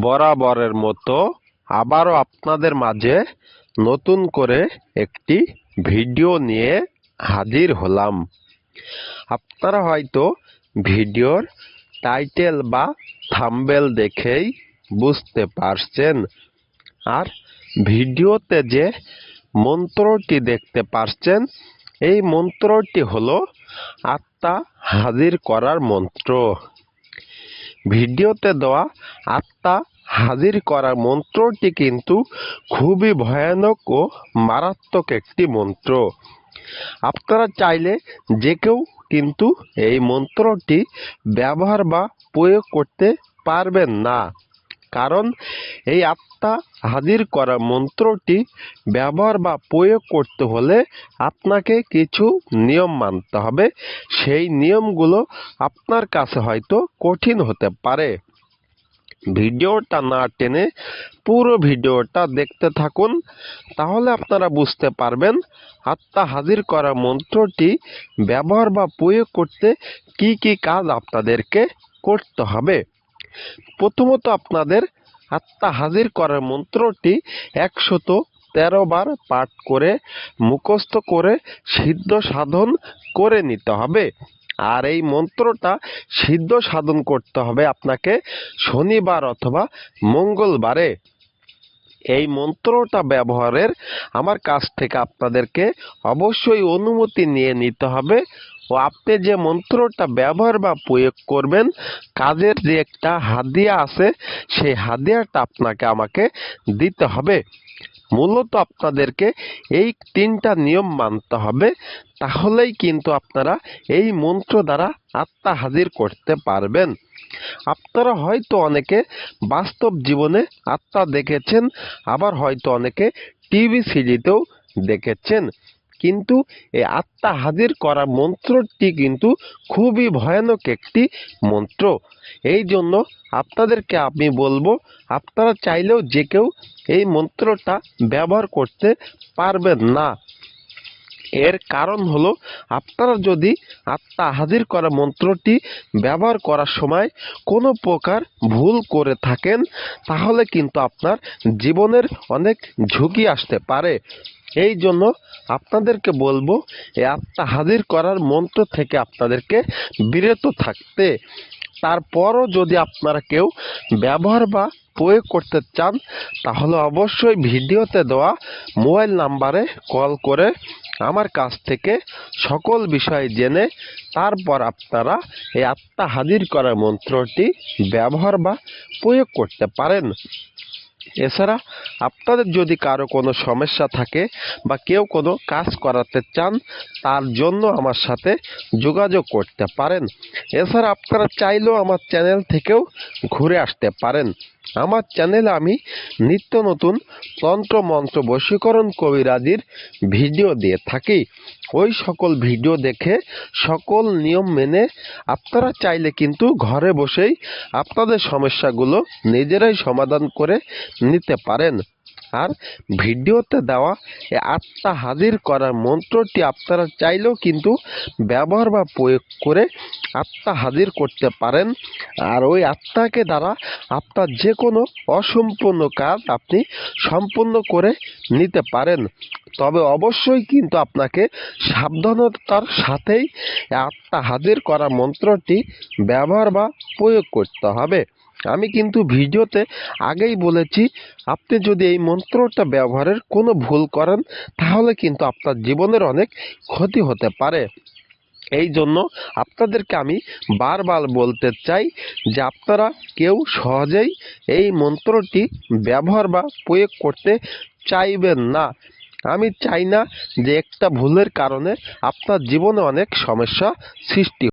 বরাবরের মতো আবারও আপনাদের মাঝে নতুন করে একটি ভিডিও নিয়ে হাজির হলাম। আপনারা হয়তো ভিডিওর টাইটেল বা থাম্বেল দেখেই বুঝতে পারছেন। আর ভিডিওতে যে মন্ত্রটি দেখতে পারছেন, এই মন্ত্রটি হলো আত্মা হাজির করার মন্ত্র। ভিডিওতে দেওয়া আত্মা হাজির করা মন্ত্রটি কিন্তু খুবই ভয়ানক ও মারাত্মক একটি মন্ত্র। আপনারা চাইলে যে কেউ কিন্তু এই মন্ত্রটি ব্যবহার বা প্রয়োগ করতে পারবেন না। কারণ এই আত্মা হাজির করা মন্ত্রটি ব্যবহার বা প্রয়োগ করতে হলে আপনাকে কিছু নিয়ম মানতে হবে। সেই নিয়মগুলো আপনার কাছে হয়তো কঠিন হতে পারে। ভিডিওটা না টেনে পুরো ভিডিওটা দেখতে থাকুন, তাহলে আপনারা বুঝতে পারবেন আত্মা হাজির করা মন্ত্রটি ব্যবহার বা প্রয়োগ করতে কি কি কাজ আপনাদেরকে করতে হবে। প্রথমত আপনাদের আত্মা হাজির করার মন্ত্রটি একশত তেরো বার পাঠ করে, মুখস্থ করে, সিদ্ধ সাধন করে নিতে হবে। আর এই মন্ত্রটা সিদ্ধ সাধন করতে হবে আপনাকে শনিবার অথবা মঙ্গলবারে। এই মন্ত্রটা ব্যবহারের আমার কাছ থেকে আপনাদেরকে অবশ্যই অনুমতি নিয়ে নিতে হবে। ও আপনি যে মন্ত্রটা ব্যবহার বা প্রয়োগ করবেন, কাজের যে একটা হাদিয়া আছে, সেই হাদিয়াটা আপনাকে আমাকে দিতে হবে। মূলত আপনাদেরকে এই তিনটা নিয়ম মানতে হবে, তাহলেই কিন্তু আপনারা এই মন্ত্র দ্বারা আত্মা হাজির করতে পারবেন। আপনারা হয়তো অনেকে বাস্তব জীবনে আত্মা দেখেছেন, আবার হয়তো অনেকে টিভি সিরিজেও দেখেছেন। কিন্তু এই আত্মা হাজির করা মন্ত্রটি কিন্তু খুবই ভয়ানক একটি মন্ত্র। এই জন্য আপনাদেরকে আমি বলব, আপনারা চাইলেও যে কেউ এই মন্ত্রটা ব্যবহার করতে পারবেন না। এর কারণ হলো, আপনারা যদি আত্মা হাজির করা মন্ত্রটি ব্যবহার করার সময় কোনো প্রকার ভুল করে থাকেন, তাহলে কিন্তু আপনার জীবনের অনেক ঝুঁকি আসতে পারে। এই জন্য আপনাদেরকে বলব, এই আত্মা হাজির করার মন্ত্র থেকে আপনাদেরকে বিরত থাকতে। তারপরও যদি আপনারা কেউ ব্যবহার বা প্রয়োগ করতে চান, তাহলে অবশ্যই ভিডিওতে দেওয়া মোবাইল নাম্বারে কল করে আমার কাছ থেকে সকল বিষয় জেনে, তারপর আপনারা এই আত্মা হাজির করার মন্ত্রটি ব্যবহার বা প্রয়োগ করতে পারেন। এছাড়া আপনাদের যদি কারও কোনো সমস্যা থাকে বা কেউ কোনো কাজ করাতে চান, তার জন্য আমার সাথে যোগাযোগ করতে পারেন। এছাড়া আপনারা চাইলেও আমার চ্যানেল থেকেও ঘুরে আসতে পারেন। আমার চ্যানেলে আমি নিত্য নতুন তন্ত্র মন্ত্র বশীকরণ কবিরাজির ভিডিও দিয়ে থাকি। ওই সকল ভিডিও দেখে সকল নিয়ম মেনে আপনারা চাইলে কিন্তু ঘরে বসেই আপনাদের সমস্যাগুলো নিজেরাই সমাধান করে নিতে পারেন। আর ভিডিওতে দেওয়া আত্মা হাজির করার মন্ত্রটি আপনারা চাইলেও কিন্তু ব্যবহার বা প্রয়োগ করে আত্মা হাজির করতে পারেন। আর ওই আত্মাকে দ্বারা আপনার যে কোনো অসম্পূর্ণ কাজ আপনি সম্পূর্ণ করে নিতে পারেন। তবে অবশ্যই কিন্তু আপনাকে সাবধানতার সাথেই আত্মা হাজির করা মন্ত্রটি ব্যবহার বা প্রয়োগ করতে হবে। আমি কিন্তু ভিডিওতে আগেই বলেছি, আপনি যদি এই মন্ত্রটা ব্যবহারের কোনো ভুল করেন, তাহলে কিন্তু আপনার জীবনের অনেক ক্ষতি হতে পারে। এই জন্য আপনাদেরকে আমি বারবার বলতে চাই যে আপনারা কেউ সহজেই এই মন্ত্রটি ব্যবহার বা প্রয়োগ করতে চাইবেন না। আমি চাই না যে একটা ভুলের কারণে আপনার জীবনে অনেক সমস্যা সৃষ্টি